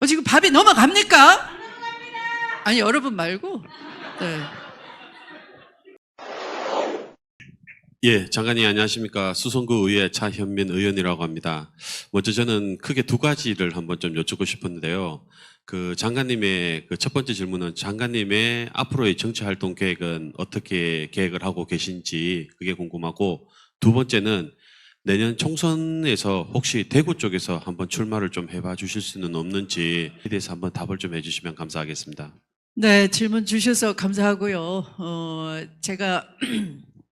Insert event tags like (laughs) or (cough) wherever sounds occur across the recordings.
어, 지금 밥이 넘어갑니까? 아니, 여러분 말고. 네. 예, 장관님 안녕하십니까. 수성구 의회 차현민 의원이라고 합니다. 먼저 저는 크게 두 가지를 한번 좀 여쭙고 싶었는데요. 그 장관님의 그 첫 번째 질문은 장관님의 앞으로의 정치 활동 계획은 어떻게 계획을 하고 계신지 그게 궁금하고 두 번째는 내년 총선에서 혹시 대구 쪽에서 한번 출마를 좀 해봐 주실 수는 없는지에 대해서 한번 답을 좀 해주시면 감사하겠습니다. 네, 질문 주셔서 감사하고요. 어, 제가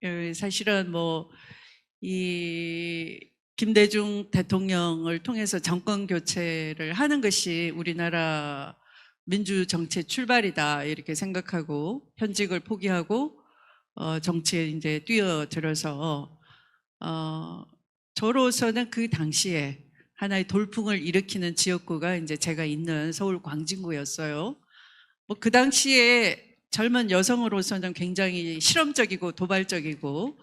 어, (clears throat) 사실은 뭐, 이, 김대중 대통령을 통해서 정권 교체를 하는 것이 우리나라 민주 정치의 출발이다 이렇게 생각하고 현직을 포기하고 어, 정치에 이제 뛰어들어서 어, 저로서는 그 당시에 하나의 돌풍을 일으키는 지역구가 이제 제가 있는 서울 광진구였어요. 뭐 그 당시에 젊은 여성으로서는 굉장히 실험적이고 도발적이고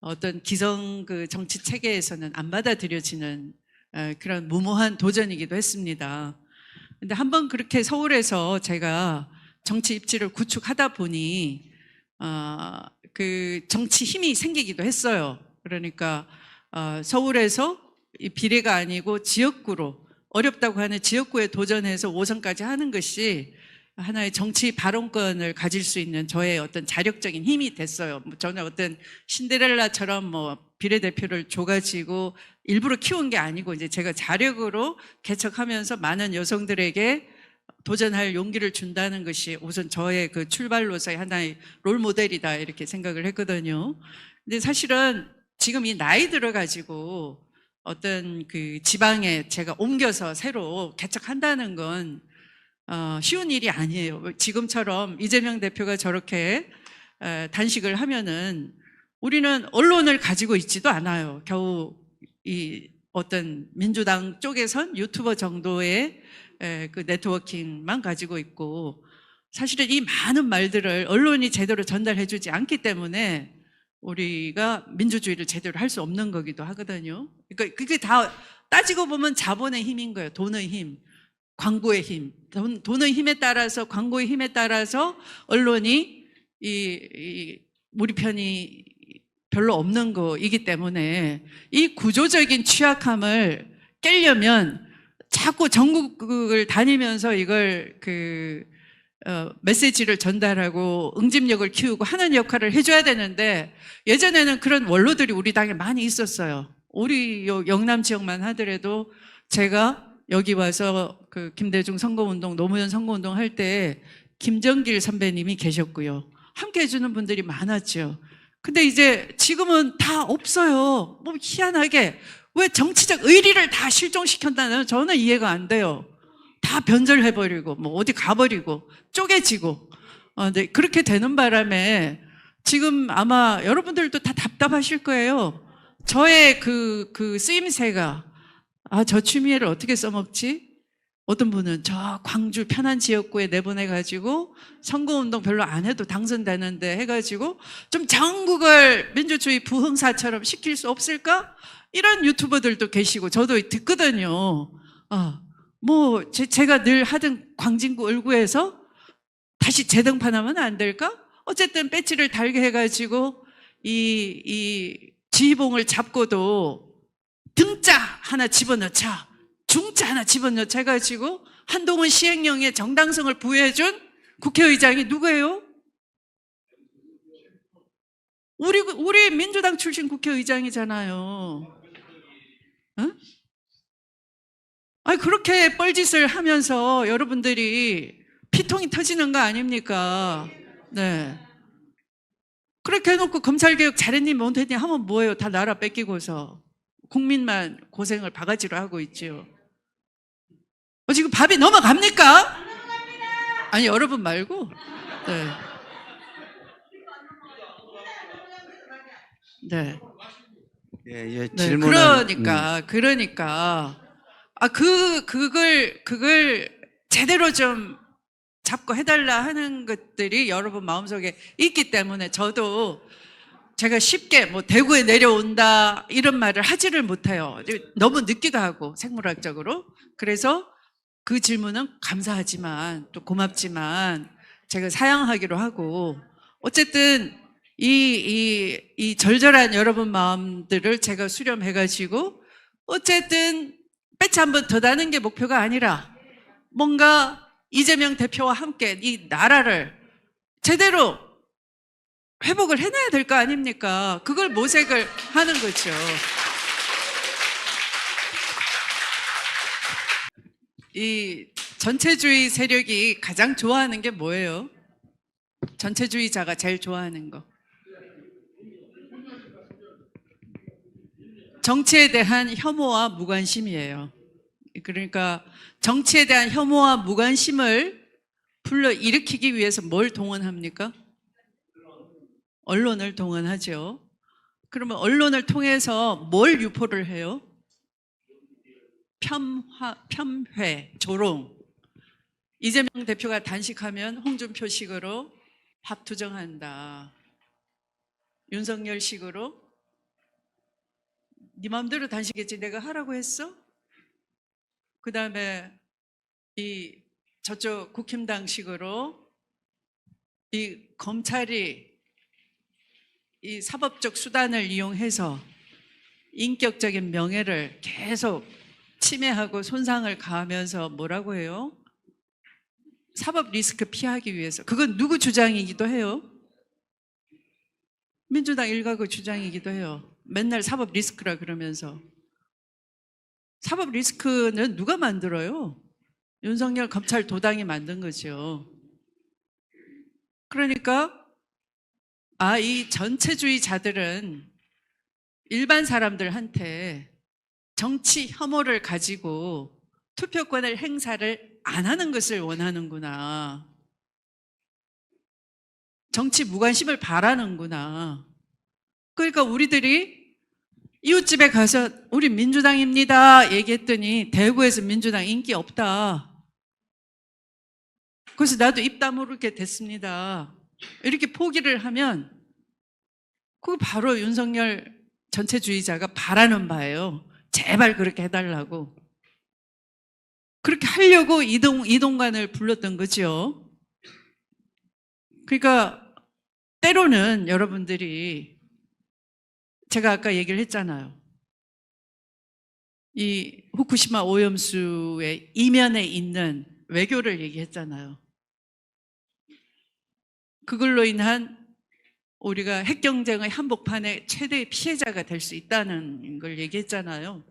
어떤 기성 그 정치 체계에서는 안 받아들여지는 에, 그런 무모한 도전이기도 했습니다. 근데 한번 그렇게 서울에서 제가 정치 입지를 구축하다 보니 어, 그 정치 힘이 생기기도 했어요. 그러니까 어, 서울에서 이 비례가 아니고 지역구로 어렵다고 하는 지역구에 도전해서 5선까지 하는 것이 하나의 정치 발언권을 가질 수 있는 저의 어떤 자력적인 힘이 됐어요. 뭐 저는 어떤 신데렐라처럼 뭐 비례대표를 줘가지고 일부러 키운 게 아니고 이제 제가 자력으로 개척하면서 많은 여성들에게 도전할 용기를 준다는 것이 우선 저의 그 출발로서의 하나의 롤 모델이다 이렇게 생각을 했거든요. 근데 사실은 지금 이 나이 들어가지고 어떤 그 지방에 제가 옮겨서 새로 개척한다는 건 어, 쉬운 일이 아니에요. 지금처럼 이재명 대표가 저렇게 에, 단식을 하면은 우리는 언론을 가지고 있지도 않아요. 겨우 이 어떤 민주당 쪽에선 유튜버 정도의 에, 그 네트워킹만 가지고 있고 사실은 이 많은 말들을 언론이 제대로 전달해주지 않기 때문에 우리가 민주주의를 제대로 할 수 없는 거기도 하거든요. 그러니까 그게 다 따지고 보면 자본의 힘인 거예요. 돈의 힘. 광고의 힘, 돈, 돈의 힘에 따라서 광고의 힘에 따라서 언론이 이, 이 우리 편이 별로 없는 거이기 때문에 이 구조적인 취약함을 깨려면 자꾸 전국을 다니면서 이걸 그 어, 메시지를 전달하고 응집력을 키우고 하는 역할을 해줘야 되는데 예전에는 그런 원로들이 우리 당에 많이 있었어요. 우리 요 영남 지역만 하더라도 제가 여기 와서 그 김대중 선거운동, 노무현 선거운동 할 때 김정길 선배님이 계셨고요. 함께 해주는 분들이 많았죠. 근데 이제 지금은 다 없어요. 뭐 희한하게. 왜 정치적 의리를 다 실종시켰다는 저는 이해가 안 돼요. 다 변절해버리고, 뭐 어디 가버리고, 쪼개지고. 어, 네, 그렇게 되는 바람에 지금 아마 여러분들도 다 답답하실 거예요. 저의 그, 그 쓰임새가 아, 저 취미를 어떻게 써먹지? 어떤 분은 저 광주 편한 지역구에 내보내가지고 선거운동 별로 안 해도 당선되는데 해가지고 좀 전국을 민주주의 부흥사처럼 시킬 수 없을까? 이런 유튜버들도 계시고 저도 듣거든요. 아, 뭐 제, 제가 늘 하던 광진구 얼구에서 다시 재등판하면 안 될까? 어쨌든 배지를 달게 해가지고 이, 이 지휘봉을 잡고도 등자 하나 집어넣자. 중자 하나 집어넣자 해가지고 한동훈 시행령에 정당성을 부여해준 국회의장이 누구예요? 우리, 우리 민주당 출신 국회의장이잖아요. 응? 아니, 그렇게 뻘짓을 하면서 여러분들이 피통이 터지는 거 아닙니까? 네. 그렇게 해놓고 검찰개혁 잘했니, 못했니 하면 뭐예요? 다 나라 뺏기고서. 국민만 고생을 바가지로 하고 있지요. 어, 지금 밥이 넘어갑니까? 아니, 여러분 말고. 네. 네. 예, 예, 네, 질문은 그러니까, 그러니까. 아, 그, 그걸, 그걸 제대로 좀 잡고 해달라 하는 것들이 여러분 마음속에 있기 때문에 저도 제가 쉽게 뭐 대구에 내려온다 이런 말을 하지를 못해요. 너무 늦기도 하고 생물학적으로. 그래서 그 질문은 감사하지만 또 고맙지만 제가 사양하기로 하고 어쨌든 이, 이, 이 절절한 여러분 마음들을 제가 수렴해가지고 어쨌든 배치 한 번 더 다는 게 목표가 아니라 뭔가 이재명 대표와 함께 이 나라를 제대로 회복을 해놔야 될 거 아닙니까? 그걸 모색을 하는 거죠. 이 전체주의 세력이 가장 좋아하는 게 뭐예요? 전체주의자가 제일 좋아하는 거. 정치에 대한 혐오와 무관심이에요. 그러니까 정치에 대한 혐오와 무관심을 불러 일으키기 위해서 뭘 동원합니까? 언론을 동원하죠. 그러면 언론을 통해서 뭘 유포를 해요? 편화, 편회, 조롱. 이재명 대표가 단식하면 홍준표식으로 밥 투정한다. 윤석열식으로 네 마음대로 단식했지 내가 하라고 했어? 그 다음에 이 저쪽 국힘당식으로 이 검찰이 이 사법적 수단을 이용해서 인격적인 명예를 계속 침해하고 손상을 가하면서 뭐라고 해요? 사법 리스크 피하기 위해서. 그건 누구 주장이기도 해요? 민주당 일가구 주장이기도 해요. 맨날 사법 리스크라 그러면서. 사법 리스크는 누가 만들어요? 윤석열 검찰 도당이 만든 거죠. 그러니까 아, 이 전체주의자들은 일반 사람들한테 정치 혐오를 가지고 투표권을 행사를 안 하는 것을 원하는구나. 정치 무관심을 바라는구나. 그러니까 우리들이 이웃집에 가서 우리 민주당입니다 얘기했더니 대구에서 민주당 인기 없다. 그래서 나도 입 다물게 됐습니다. 이렇게 포기를 하면 그 바로 윤석열 전체주의자가 바라는 바예요. 제발 그렇게 해달라고. 그렇게 하려고 이동, 이동관을 불렀던 거죠. 그러니까 때로는 여러분들이 제가 아까 얘기를 했잖아요. 이 후쿠시마 오염수의 이면에 있는 외교를 얘기했잖아요. 그걸로 인한 우리가 핵 경쟁의 한복판의 최대의 피해자가 될 수 있다는 걸 얘기했잖아요.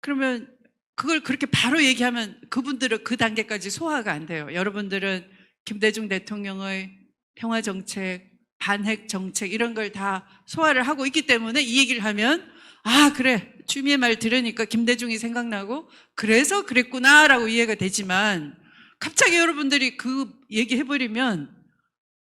그러면 그걸 그렇게 바로 얘기하면 그분들은 그 단계까지 소화가 안 돼요. 여러분들은 김대중 대통령의 평화 정책, 반핵 정책 이런 걸 다 소화를 하고 있기 때문에 이 얘기를 하면 아 그래 주미의 말 들으니까 김대중이 생각나고 그래서 그랬구나라고 이해가 되지만 갑자기 여러분들이 그 얘기 해버리면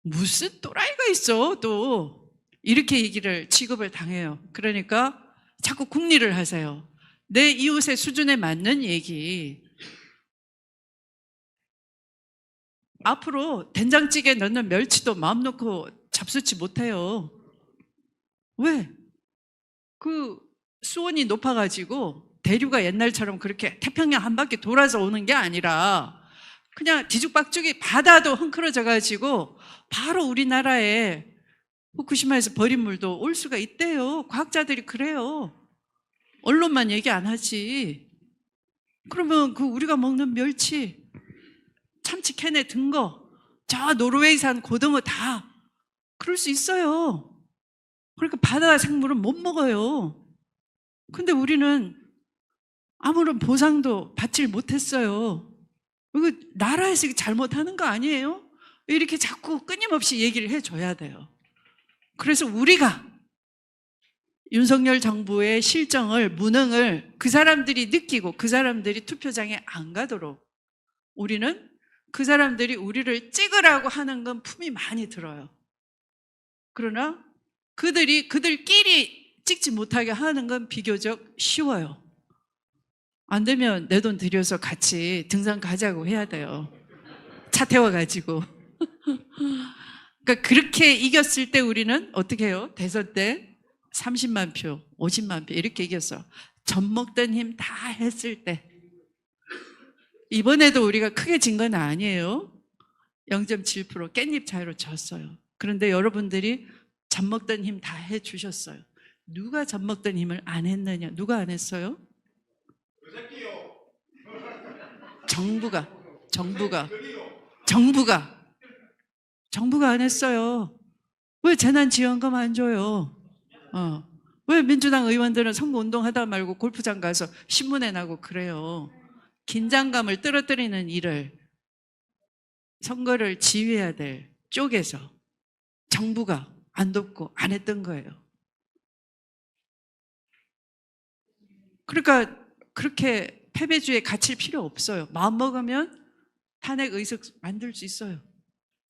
무슨 또라이가 있어 또 이렇게 얘기를 취급을 당해요. 그러니까 자꾸 궁리를 하세요. 내 이웃의 수준에 맞는 얘기. 앞으로 된장찌개 넣는 멸치도 마음 놓고 잡수지 못해요. 왜? 그 수온이 높아가지고 대류가 옛날처럼 그렇게 태평양 한 바퀴 돌아서 오는 게 아니라 그냥 뒤죽박죽이 바다도 흥크러져가지고 바로 우리나라에 후쿠시마에서 버린 물도 올 수가 있대요. 과학자들이 그래요. 언론만 얘기 안 하지. 그러면 그 우리가 먹는 멸치, 참치 캔에 든 거, 저 노르웨이산 고등어 다 그럴 수 있어요. 그러니까 바다 생물은 못 먹어요. 근데 우리는 아무런 보상도 받질 못했어요. 이거 나라에서 잘못하는 거 아니에요? 이렇게 자꾸 끊임없이 얘기를 해줘야 돼요. 그래서 우리가 윤석열 정부의 실정을, 무능을 그 사람들이 느끼고 그 사람들이 투표장에 안 가도록 우리는 그 사람들이 우리를 찍으라고 하는 건 품이 많이 들어요. 그러나 그들이 그들끼리 찍지 못하게 하는 건 비교적 쉬워요. 안 되면 내 돈 들여서 같이 등산 가자고 해야 돼요. 차 태워가지고. (laughs) 그러니까 그렇게 이겼을 때 우리는 어떻게 해요? 대선 때 30만 표, 50만 표 이렇게 이겼어. 젖 먹던 힘 다 했을 때. 이번에도 우리가 크게 진 건 아니에요. 0.7% 깻잎 차이로 졌어요. 그런데 여러분들이 젖먹던 힘 다 해주셨어요. 누가 젖먹던 힘을 안 했느냐? 누가 안 했어요? 정부가, 정부가, 정부가, 정부가 안 했어요. 왜 재난지원금 안 줘요? 어. 왜 민주당 의원들은 선거운동 하다 말고 골프장 가서 신문에 나고 그래요? 긴장감을 떨어뜨리는 일을 선거를 지휘해야 될 쪽에서 정부가 안 돕고 안 했던 거예요. 그러니까 그렇게 패배주의에 갇힐 필요 없어요. 마음 먹으면 탄핵 의석 만들 수 있어요.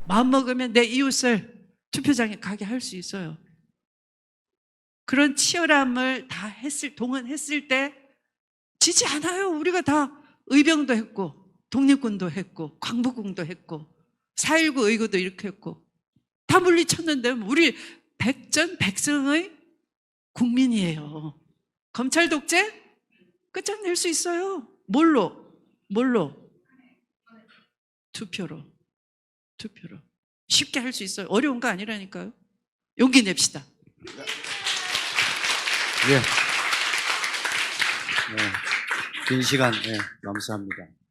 마음 먹으면 내 이웃을 투표장에 가게 할 수 있어요. 그런 치열함을 다 했을, 동원했을 때 지지 않아요. 우리가 다 의병도 했고, 독립군도 했고, 광복군도 했고, 4.19 의구도 이렇게 했고, 다 물리 쳤는데 우리 백전 백승의 국민이에요. 검찰 독재 끝장낼 수 있어요. 뭘로? 뭘로? 투표로. 투표로. 쉽게 할 수 있어요. 어려운 거 아니라니까요. 용기 냅시다. 예. 네. 긴 시간, 예, 감사합니다.